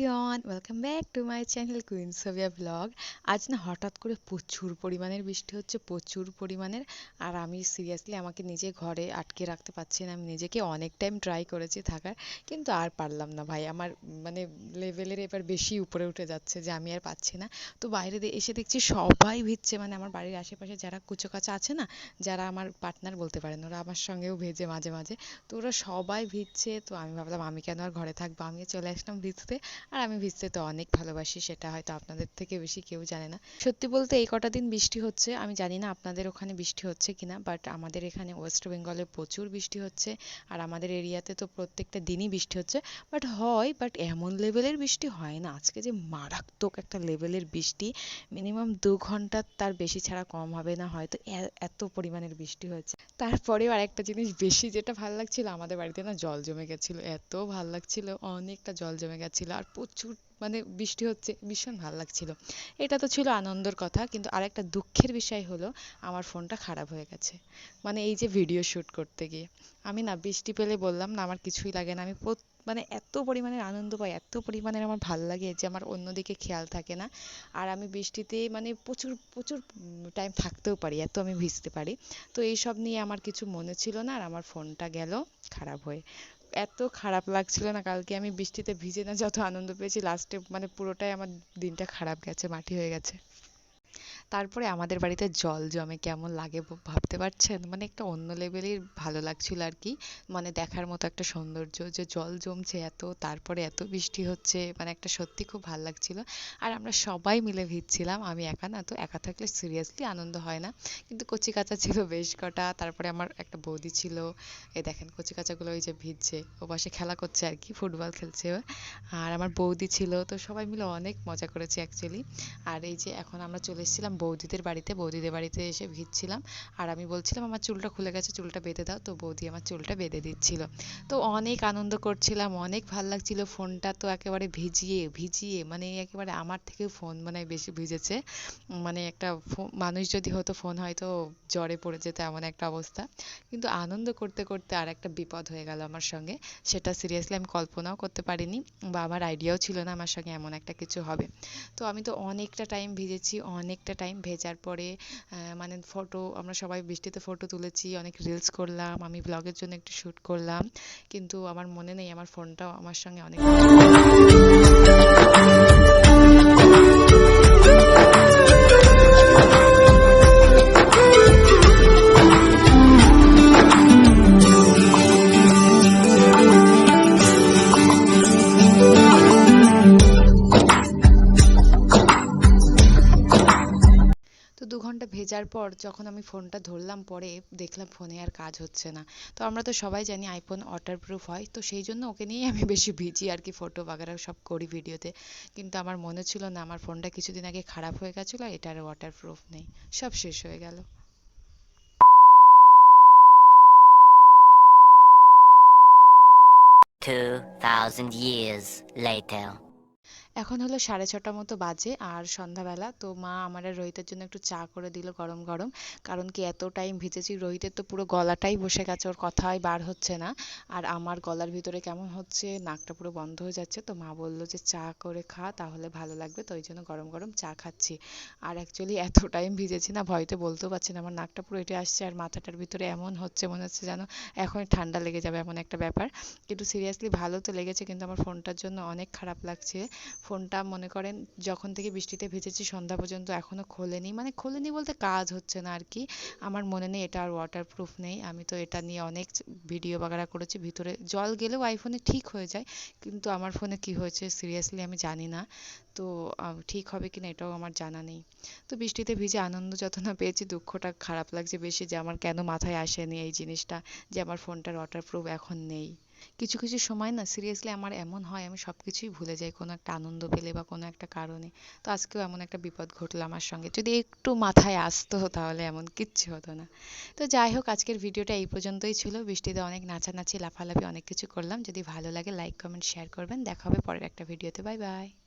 Everyone welcome back to my channel queen Sovia blog আজ না হঠাৎ করে প্রচুর পরিমাণের বৃষ্টি হচ্ছে, প্রচুর পরিমাণের। আর আমি সিরিয়াসলি আমাকে নিজে ঘরে আটকে রাখতে পারছি না। আমি নিজেকে অনেক টাইম ট্রাই করেছি থাকার, কিন্তু আর পারলাম না ভাই। আমার মানে লেভেলের এবার বেশি উপরে উঠে যাচ্ছে যে আমি আর পাচ্ছি না। তো বাইরে এসে দেখছি সবাই ভিজছে। মানে আমার বাড়ির আশেপাশে যারা কুচো কাচা আছে না, যারা আমার পার্টনার বলতে পারেন, ওরা আমার সঙ্গেও ভেজে মাঝে মাঝে। তো ওরা সবাই ভিজছে। তো আমি ভাবলাম, আমি কেন আর ঘরে থাকব? আমিও চলে আসলাম ভিজতে। আর আমি ভিজতে তো অনেক ভালোবাসি, সেটা হয়তো আপনাদের থেকে বেশি কেউ জানে না। সত্যি বলতে এই কটা দিন বৃষ্টি হচ্ছে, আমি জানি না আপনাদের ওখানে বৃষ্টি হচ্ছে কিনা বাট আমাদের এখানে ওয়েস্ট বেঙ্গলে প্রচুর বৃষ্টি হচ্ছে, আর আমাদের এরিয়াতে তো প্রত্যেকটা দিনই বৃষ্টি হচ্ছে বাট হয় বাট এমন লেভেলের বৃষ্টি হয় না। আজকে যে মারাত্মক একটা লেভেলের বৃষ্টি মিনিমাম দু ঘণ্টা তার বেশি ছাড়া কম হবে না, হয়তো এত পরিমাণের বৃষ্টি হয়েছে। তারপরেও আরেকটা জিনিস বেশি যেটা ভালো লাগছিল, আমাদের বাড়িতে না জল জমে গেছিল, এত ভালো লাগছিল, অনেকটা জল জমে গেছিল, আর প্রচুর মানে বৃষ্টি হচ্ছে, ভীষণ ভালো লাগছিল। এটা তো ছিল আনন্দের কথা, কিন্তু আরেকটা দুঃখের বিষয় হলো, আমার ফোনটা খারাপ হয়ে গেছে। মানে এই যে ভিডিও শ্যুট করতে গিয়ে। আমি না বৃষ্টি পেলে বললাম না, আমার কিছুই লাগে না। আমি মানে এত পরিমাণের আনন্দ পাই, এত পরিমাণের আমার ভালো লাগে যে আমার অন্যদিকে খেয়াল থাকে না। আর আমি বৃষ্টিতে মানে প্রচুর প্রচুর টাইম থাকতেও পারি, এত আমি ভিজতে পারি। তো এইসব নিয়ে আমার কিছু মনে ছিল না, আর আমার ফোনটা গেল খারাপ হয়ে। এত খারাপ লাগছিল না কালকে আমি বৃষ্টিতে ভিজে না যত আনন্দ পেয়েছি লাস্টে মানে পুরোটাই আমার দিনটা খারাপ গেছে, মাটি হয়ে গেছে। তারপরে আমাদের বাড়িতে জল জমে কেমন লাগে ভাবতে পারছেন? মানে একটা অন্য লেভেলের ভালো লাগছিল আর কি। মানে দেখার মতো একটা সৌন্দর্য যে জল জমছে এত, তারপরে এত বৃষ্টি হচ্ছে মানে একটা সত্যি খুব ভালো লাগছিল। আর আমরা সবাই মিলে ভিজছিলাম, আমি একা না, তো একা থাকলে সিরিয়াসলি আনন্দ হয় না। কিন্তু কচি কাঁচা ছিল বেশ কটা, তারপরে আমার একটা বৌদি ছিল। এই দেখেন কচি কাঁচাগুলো ওই যে ভিজছে, ও পাশে খেলা করছে আর কি, ফুটবল খেলছে। আর আমার বৌদি ছিল, তো সবাই মিলে অনেক মজা করেছি অ্যাকচুয়ালি আর এই যে এখন আমরা চলে এসেছিলাম বৌদিদের বাড়িতে বৌদিদের বাড়িতে এসে ভিজছিলাম। আর আমি বলছিলাম, আমার চুলটা খুলে গেছে, চুলটা বেঁধে দাও। তো বৌদি আমার চুলটা বেঁধে দিচ্ছিল। তো অনেক আনন্দ করছিলাম, অনেক ভালো লাগছিল। ফোনটা তো একেবারে ভিজিয়ে ভিজিয়ে মানে একেবারে আমার থেকেও ফোন মানে বেশি ভিজেছে। মানে একটা মানুষ যদি হতো ফোন হয়তো জ্বরে পড়ে যেত এমন একটা অবস্থা। কিন্তু আনন্দ করতে করতে আর একটা বিপদ হয়ে গেল আমার সঙ্গে। সেটা সিরিয়াসলি আমি কল্পনাও করতে পারিনি বা আমার আইডিয়াও ছিল না আমার সঙ্গে এমন একটা কিছু হবে। তো আমি তো অনেকটা টাইম ভিজেছি, অনেকটা টাইম ভেজার পরে মানে ফটো আমরা সবাই বৃষ্টিতে ফটো তুলেছি, অনেক রিলস করলাম, আমি ব্লগের জন্য একটু শ্যুট করলাম। কিন্তু আমার মনে নেই, আমার ফোনটাও আমার সঙ্গে অনেক ভেজার পর যখন আমি ফোনটা ধরলাম, পরে দেখলাম ফোনে আর কাজ হচ্ছে না। তো আমরা তো সবাই জানি আইফোন ওয়াটারপ্রুফ হয়, তো সেই জন্য ওকে নিয়েই আমি বেশি ভিজি আর কি ফটো বাগেরা সব করি ভিডিওতে কিন্তু আমার মনে ছিল না, আমার ফোনটা কিছুদিন আগে খারাপ হয়ে গেছিল, আর এটার ওয়াটারপ্রুফ নেই। সব শেষ হয়ে গেল। Two thousand years later. এখন হলো সাড়ে ছটা মতো বাজে আর সন্ধ্যাবেলা। তো মা আমার আর রোহিতের জন্য একটু চা করে দিল গরম গরম। কারণ কি এত টাইম ভিজেছি, রোহিতের তো পুরো গলাটাই বসে গেছে, ওর কথাই বার হচ্ছে না। আর আমার গলার ভিতরে কেমন হচ্ছে, নাকটা পুরো বন্ধ হয়ে যাচ্ছে। তো মা বলল যে, চা করে খা, তাহলে ভালো লাগবে। তো ওই জন্য গরম গরম চা খাচ্ছি। আর অ্যাকচুয়ালি এত টাইম ভিজেছি না, ভয়তে বলতেও পারছি না। আমার নাকটা পুরো এঁটে আসছে আর মাথাটার ভিতরে এমন হচ্ছে, মনে হচ্ছে যেন এখন ঠান্ডা লেগে যাবে, এমন একটা ব্যাপার। কিন্তু সিরিয়াসলি ভালো তো লেগেছে, কিন্তু আমার ফোনটার জন্য অনেক খারাপ লাগছে। ফোনটা মনে করেন যখন থেকে বৃষ্টিতে ভিজেছি, সন্ধ্যা পর্যন্ত এখনও খোলেনি। মানে খোলেনি বলতে কাজ হচ্ছে না আর কি। আমার মনে নেই এটা আর ওয়াটারপ্রুফ নেই। আমি তো এটা নিয়ে অনেক ভিডিও বাগারা করেছি। ভিতরে জল গেলেও আইফোনে ঠিক হয়ে যায়। কিন্তু আমার ফোনে কি হয়েছে সিরিয়াসলি আমি জানি না। তো ঠিক হবে কিনা এটাও আমার জানা নেই। তো বৃষ্টিতে ভিজে আনন্দ যত না পেয়েছি, দুঃখটা খারাপ লাগছে বেশি যে আমার কেন মাথায় আসেনি এই জিনিসটা যে আমার ফোনটার ওয়াটারপ্রুফ এখন নেই। কিছু কিছু সময় না সিরিয়াসলি আমার এমন হয়, আমি সব কিছুই ভুলে যাই কোনো একটা আনন্দ পেলে বা কোনো একটা কারণে। তো আজকেও এমন একটা বিপদ ঘটলো আমার সঙ্গে। যদি একটু মাথায় আসতো তাহলে এমন কিচ্ছু হতো না। তো যাই হোক, আজকের ভিডিওটা এই পর্যন্তই ছিল। বৃষ্টিতে অনেক নাচানাচি, লাফালাফি অনেক কিছু করলাম। যদি ভালো লাগে লাইক কমেন্ট শেয়ার করবেন। দেখা হবে পরের একটা ভিডিওতে। Bye bye